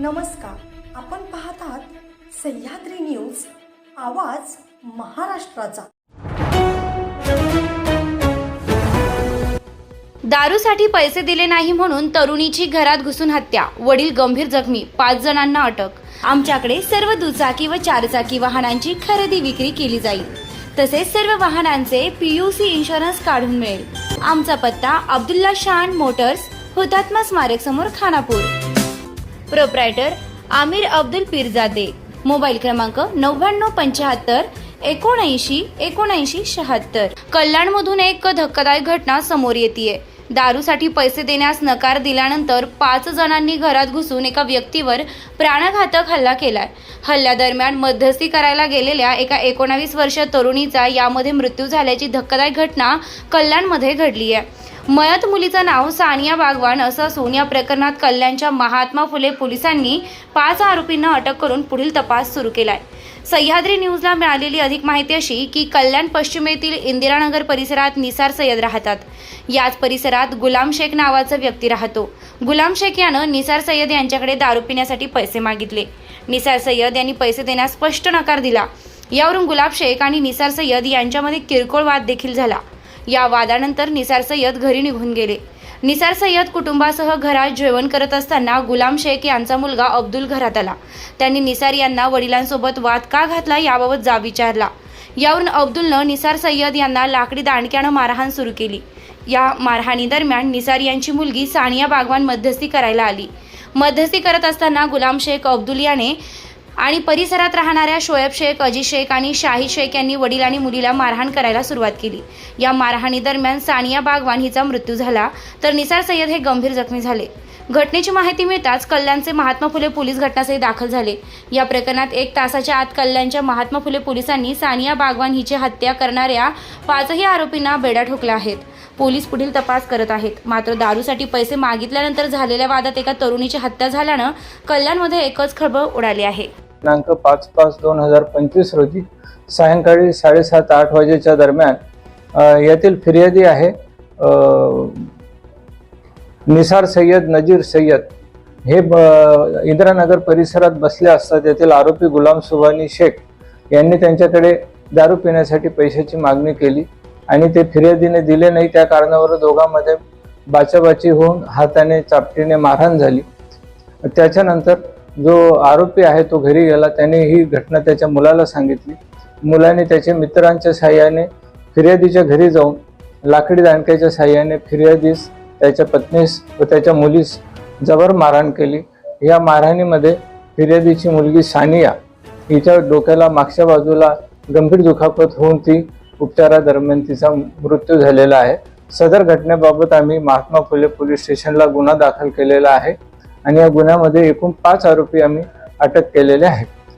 नमस्कार. आपण पाहतात सह्याद्री न्यूज आवाज महाराष्ट्राचा. दारूसाठी पैसे दिले नाही म्हणून तरुणीची घरात घुसून हत्या. वडील गंभीर जखमी पाच जणांना अटक. आमच्याकडे सर्व दुचाकी व चारचाकी वाहनांची खरेदी विक्री केली जाईल. तसेच सर्व वाहनांचे पीयूसी इन्शुरन्स काढून मिळेल. आमचा पत्ता अब्दुल्ला शान मोटर्स हुतात्मा स्मारक समोर खानापूर. प्रोप्रायटर आमिर अब्दुल पीरजादे. मोबाईल क्रमांक नव्याण्णव पंच्याहत्तर एकोणऐंशी एकोणऐंशी शहात्तर. कल्याणमधून एक धक्कादायक घटना समोर येते दारूसाठी पैसे देण्यास नकार दिल्यानंतर पाच जणांनी घरात घुसून एका व्यक्तीवर प्राणघातक हल्ला केलाय. हल्ल्यादरम्यान मध्यस्थी करायला गेलेल्या एका एकोणावीस वर्षीय तरुणीचा यामध्ये मृत्यू झाल्याची धक्कादायक घटना कल्याणमध्ये घडली आहे मयत मुलीचं नाव सानिया बागवान असं असून या प्रकरणात कल्याणच्या महात्मा फुले पोलिसांनी पाच आरोपींना अटक करून पुढील तपास सुरू केलाय. सह्याद्री न्यूजला मिळालेली अधिक माहिती अशी की कल्याण पश्चिमेतील इंदिरानगर परिसरात निसार सय्यद राहतात. याच परिसरात गुलाम शेख नावाचा व्यक्ती राहतो. गुलाम शेख यानं निसार सय्यद यांच्याकडे दारू पिण्यासाठी पैसे मागितले. निसार सय्यद यांनी पैसे देण्यास स्पष्ट नकार दिला. यावरून गुलाब शेख आणि निसार सय्यद यांच्यामध्ये किरकोळ वाद देखील झाला. या वादानंतर निसार सय्यद घरी निघून गेले. निसार सय्यद कुटुंबासह घरात जेवण करत असताना गुलाम शेख यांचा मुलगा अब्दुल घरात आला. त्यांनी निसार यांना वडिलांसोबत वाद का घातला याबाबत जाब विचारला. यावरून अब्दुलनं निसार सय्यद यांना लाकडी दांडक्यानं मारहाण सुरू केली. या मारहाणीदरम्यान निसार यांची मुलगी सानिया बागवान मध्यस्थी करायला आली. मध्यस्थी करत असताना गुलाम शेख अब्दुल याने आणि परिसरात राहणाऱ्या शोएब शेख अजित शेख आणि शाही शेख यांनी वडील आणि मुलीला मारहाण करायला सुरुवात केली. या मारहाणीदरम्यान सानिया बागवान हिचा मृत्यू झाला तर निसार सय्यद हे गंभीर जखमी झाले. घटनेची माहिती मिळताच कल्याणचे महात्मा फुले पोलीस घटनास्थळी दाखल झाले. या प्रकरणात एक तासाच्या आत कल्याणच्या महात्मा फुले पोलिसांनी सानिया बागवान हिची हत्या करणाऱ्या पाचही आरोपींना बेडा ठोकल्या आहेत. पोलीस पुढील तपास करत आहेत. मात्र दारूसाठी पैसे मागितल्यानंतर झालेल्या वादात एका तरुणीची हत्या झाल्यानं कल्याणमध्ये एकच खळबळ उडाली आहे. दिनांक पाच पाच दोन हजार पंचवीस रोजी सायंकाळी साडेसात आठ वाजेच्या दरम्यान यातील फिर्यादी आहे निसार सय्यद नजीर सय्यद. हे ब- इंदिरानगर परिसरात बसले असतात येथील आरोपी गुलाम सुभानी शेख यांनी त्यांच्याकडे दारू पिण्यासाठी पैशाची मागणी केली आणि ते फिर्यादीने दिले नाही त्या कारणावर दोघांमध्ये बाचाबाची होऊन हाताने चापटीने मारहाण झाली. त्याच्यानंतर जो आरोपी आहे तो घरी गेला त्याने ही घटना त्याच्या मुलाला सांगितली. मुलाने त्याच्या मित्रांच्या साह्याने फिर्यादीच्या घरी जाऊन लाकडी दांडक्याच्या साह्याने फिर्यादीस त्याच्या पत्नीस व त्याच्या मुलीस जबर मारहाण केली. या मारहाणीमध्ये फिर्यादीची मुलगी सानिया हिच्या डोक्याला मागच्या बाजूला गंभीर दुखापत होऊन ती उपचारादरम्यान तिचा मृत्यू झालेला आहे. सदर घटनेबाबत आम्ही महात्मा फुले पोलीस स्टेशनला गुन्हा दाखल केलेला आहे. आणि या गुन्ह्यामध्ये एकूण पाच आरोपी आम्ही अटक केलेले आहेत.